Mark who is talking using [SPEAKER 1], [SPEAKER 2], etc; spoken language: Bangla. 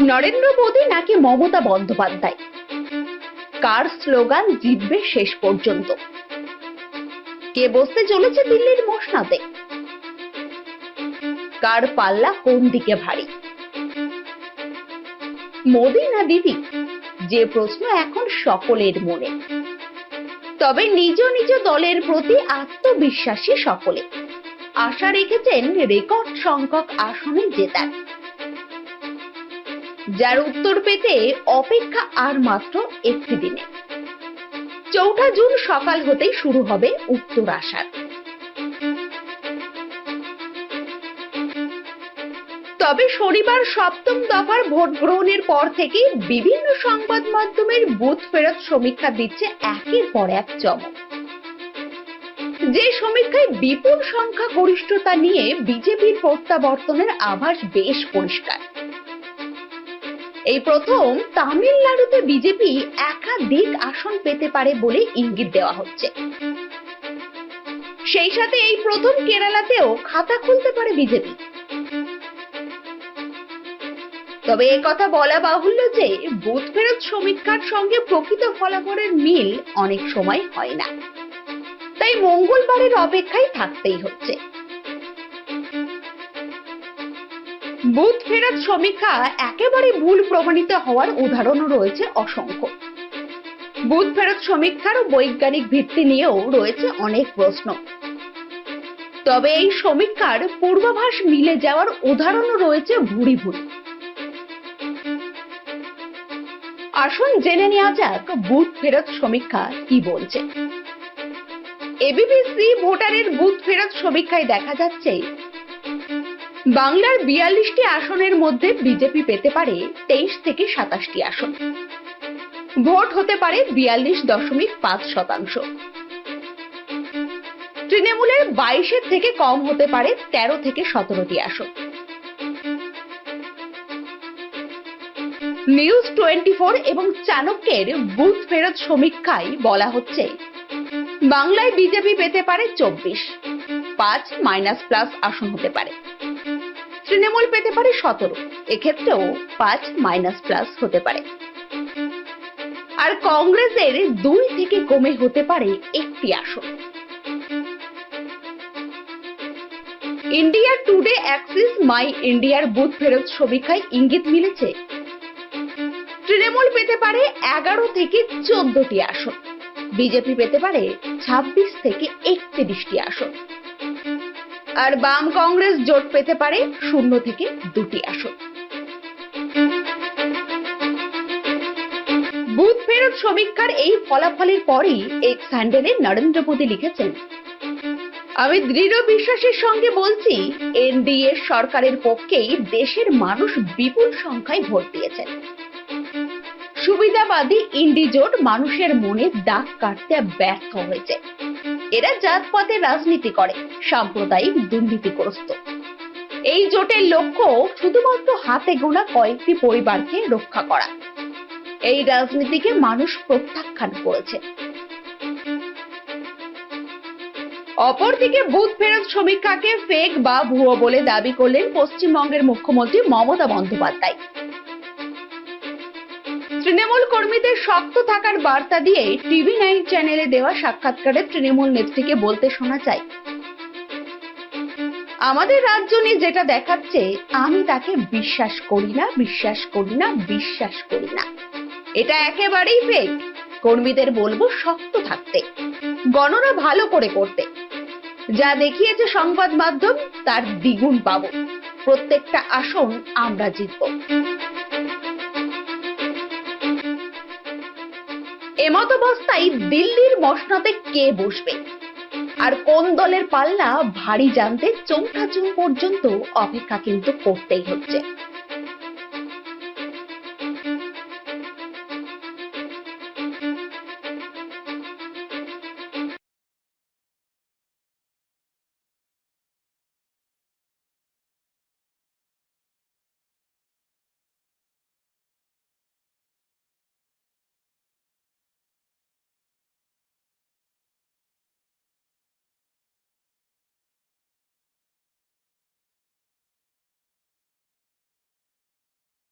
[SPEAKER 1] নরেন্দ্র মোদী নাকি মমতা বন্দ্যোপাধ্যায়? কার স্লোগান জিতবে শেষ পর্যন্ত? কে বসতে চলেছে দিল্লির মসনাদে কার পাল্লা কোন দিকে ভারী? মোদী না দিদি? যে প্রশ্ন এখন সকলের মনে। তবে নিজ নিজ দলের প্রতি আত্মবিশ্বাসী সকলে। আশা রেখেছেন রেকর্ড সংখ্যক আসনে জেতার। যার উত্তর পেতে অপেক্ষা আর মাত্র একটি দিনে। চৌঠা জুন সকাল হতেই শুরু হবে উত্তর আসার তবে শনিবার সপ্তম দফার ভোট গ্রহণের পর থেকে বিভিন্ন সংবাদ মাধ্যমের বুথ ফেরত সমীক্ষা দিচ্ছে একের পর এক চমক। যে সমীক্ষায় বিপুল সংখ্যা গরিষ্ঠতা নিয়ে বিজেপির প্রত্যাবর্তনের আভাস বেশ পরিষ্কার। এই প্রথম তামিলনাড়ুতে বিজেপি একাধিক আসন পেতে পারে বলে ইঙ্গিত দেওয়া হচ্ছে। সেই সাথে এই প্রথম কেরালাতেও খাতা খুলতে পারে বিজেপি। তবে এ কথা বলা বাহুল্য যে, বুথ ফেরত সমীক্ষার সঙ্গে প্রকৃত ফলাফলের মিল অনেক সময় হয় না। তাই মঙ্গলবারের অপেক্ষায় থাকতেই হচ্ছে। বুথ ফেরত সমীক্ষা একেবারে ভুল প্রমাণিত হওয়ার উদাহরণও রয়েছে অসংখ্য। বুথ ফেরত সমীক্ষার বৈজ্ঞানিক ভিত্তি নিয়েও রয়েছে অনেক প্রশ্ন। তবে এই সমীক্ষার পূর্বাভাস মিলে যাওয়ার উদাহরণও রয়েছে ভুরি ভুরি। আসুন জেনে নেওয়া যাক বুথ ফেরত সমীক্ষা কি বলছে। এবিপিসি ভোটারের বুথ ফেরত সমীক্ষায় দেখা যাচ্ছে বাংলার বিয়াল্লিশটি আসনের মধ্যে বিজেপি পেতে পারে তেইশ থেকে সাতাশটি আসন। ভোট হতে পারে বিয়াল্লিশ দশমিক পাঁচ শতাংশ। তৃণমূলের বাইশের থেকে কম হতে পারে তেরো থেকে সতেরোটি আসন। নিউজ টোয়েন্টি ফোর এবং চাণক্যের বুথ ফেরত সমীক্ষায় বলা হচ্ছে, বাংলায় বিজেপি পেতে পারে চব্বিশ, পাঁচ মাইনাস প্লাস আসন হতে পারে। তৃণমূল পেতে পারে সতেরো। এক্ষেত্রেও পাঁচ মাইনাস প্লাস হতে পারে। আর কংগ্রেসের দুই থেকে কমে হতে পারে একটি আসন। ইন্ডিয়া টুডে অ্যাক্সিস, মাই ইন্ডিয়ার বুথ ফেরত সমীক্ষায় ইঙ্গিত মিলেছে। তৃণমূল পেতে পারে এগারো থেকে চোদ্দটি আসন। বিজেপি পেতে পারে ছাব্বিশ থেকে একত্রিশটি আসন। আর বাম কংগ্রেস জোট পেতে পারে শূন্য থেকে দুটি আসন। বুথ ফেরত সমীক্ষার এই ফলাফলের পরই এক্স হ্যান্ডেলে নরেন্দ্র মোদী লিখেছেন, আমি দৃঢ় বিশ্বাসের সঙ্গে বলছি, এনডিএ সরকারের পক্ষেই দেশের মানুষ বিপুল সংখ্যায় ভোট দিয়েছেন। সুবিধাবাদী ইন্ডিজোট মানুষের মনে দাগ কাটতে ব্যর্থ হয়েছে। এরা জাতপাতে রাজনীতি করে, সাম্প্রদায়িক দুর্নীতিগ্রস্ত। এই জোটের লক্ষ্য শুধুমাত্র হাতে গোনা কয়েকটি পরিবারকে রক্ষা করা। এই রাজনীতিকে মানুষ প্রত্যাখ্যান করেছে। অপরদিকে বুথ ফেরত সমীক্ষাকে ফেক বা ভুয়ো বলে দাবি করলেন পশ্চিমবঙ্গের মুখ্যমন্ত্রী মমতা বন্দ্যোপাধ্যায়। তৃণমূল কর্মীদের শক্ত থাকার বার্তা দিয়ে টিভি নাইন চ্যানেলে দেওয়া সাক্ষাৎকারে তৃণমূল নেত্রীকে বলতে শোনা যায়, আমাদের রাজ্য নিয়ে যেটা দেখাচ্ছে, আমি তাকে বিশ্বাস করি না, বিশ্বাস করি না, বিশ্বাস করি না। এটা একেবারেই ফেক কর্মীদের বলব শক্ত থাকতে, গণনা ভালো করে করতে। যা দেখিয়েছে সংবাদ মাধ্যম, তার দ্বিগুণ পাবো। প্রত্যেকটা আসন আমরা জিতবো। এমত অবস্থায় দিল্লির মসনদে কে বসবে? আর কোন দলের পাল্লা ভারী জানতে চৌঠা জুন পর্যন্ত অপেক্ষা কিন্তু করতেই হচ্ছে।